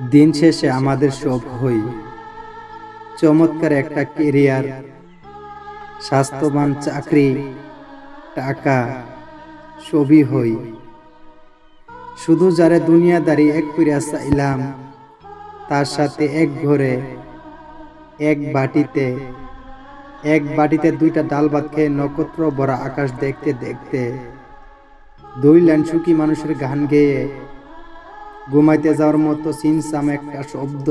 দিন শেষে আমাদের সব হই। চমৎকার একটা কেরিয়ার, স্বাস্থ্যবান চাকরি, টাকা, সবই হই। শুধু যারে দুনিয়াদারি এক করিয়া চাইলাম, তার সাথে এক ঘরে, এক বাটিতে এক বাটিতে দুইটা ডাল ভাত খেয়ে নক্ষত্র ভরা আকাশ দেখতে দেখতে, দুই লাইন সুখী মানুষের গান গেয়ে ঘুমাইতে যাওয়ার মতো সিনসাম একটা শব্দ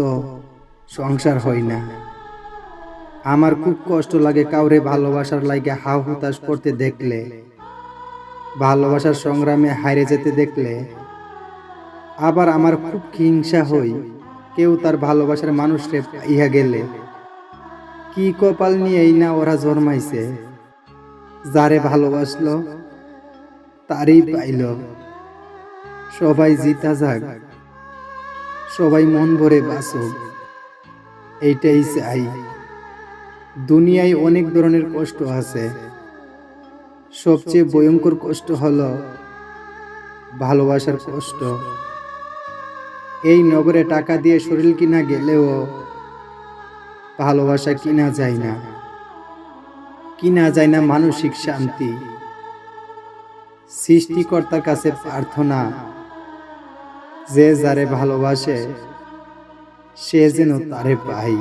সংসার হয় না। আমার খুব কষ্ট লাগে কাউরে ভালোবাসার লাগে হাও হতাশ করতে দেখলে, ভালোবাসার সংগ্রামে হারে যেতে দেখলে। আবার আমার খুব হিংসা হই, কেউ তার ভালোবাসার মানুষরে ইহা গেলে। কি কপাল নিয়েই না ওরা জন্মাইছে? যারে ভালোবাসলো, তারই পাইল। সবাই জিতা যাক। সবাই মন ভরে বাসুক এইটাই চাই। দুনিয়ায় অনেক ধরনের কষ্ট আছে। সবচেয়ে ভয়ঙ্কর কষ্ট হলো ভালোবাসার কষ্ট। এই নগরে টাকা দিয়ে শরীর কিনা গেলেও ভালোবাসা কিনা যায় না। কিনা যায় না মানসিক শান্তি। সৃষ্টিকর্তার কাছে প্রার্থনা। যে যারে ভালোবাসে, সে যেন তারে পাই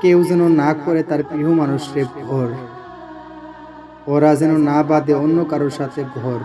কেউ যেন না করে তার প্রিয় মানুষের ঘর ওরা যেন না বাদে অন্য কারোর সাথে ঘর